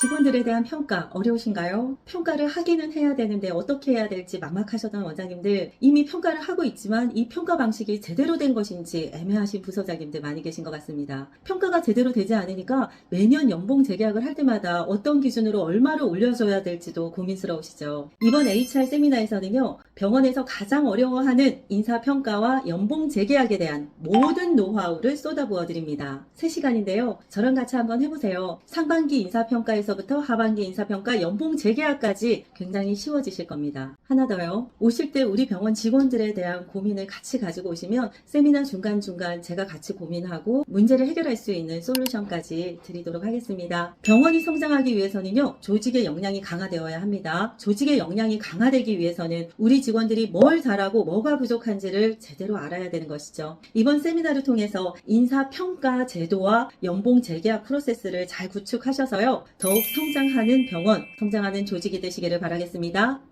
직원들에 대한 평가 어려우신가요? 평가를 하기는 해야 되는데 어떻게 해야 될지 막막하셨던 원장님들 이미 평가를 하고 있지만 이 평가 방식이 제대로 된 것인지 애매하신 부서장님들 많이 계신 것 같습니다. 평가가 제대로 되지 않으니까 매년 연봉 재계약을 할 때마다 어떤 기준으로 얼마를 올려줘야 될지도 고민스러우시죠. 이번 HR 세미나에서는요, 병원에서 가장 어려워하는 인사평가와 연봉 재계약에 대한 모든 노하우를 쏟아부어 드립니다. 3시간인데요. 저랑 같이 한번 해보세요. 상반기 인사평가에서부터 하반기 인사평가, 연봉 재계약까지 굉장히 쉬워지실 겁니다. 하나 더요. 오실 때 우리 병원 직원들에 대한 고민을 같이 가지고 오시면 세미나 중간중간 제가 같이 고민하고 문제를 해결할 수 있는 솔루션까지 드리도록 하겠습니다. 병원이 성장하기 위해서는요, 조직의 역량이 강화되어야 합니다. 조직의 역량이 강화되기 위해서는 우리 직 원들이 뭘 잘하고 뭐가 부족한지를 제대로 알아야 되는 것이죠. 이번 세미나를 통해서 인사평가 제도와 연봉 재계약 프로세스를 잘 구축하셔서요, 더욱 성장하는 병원, 성장하는 조직이 되시기를 바라겠습니다.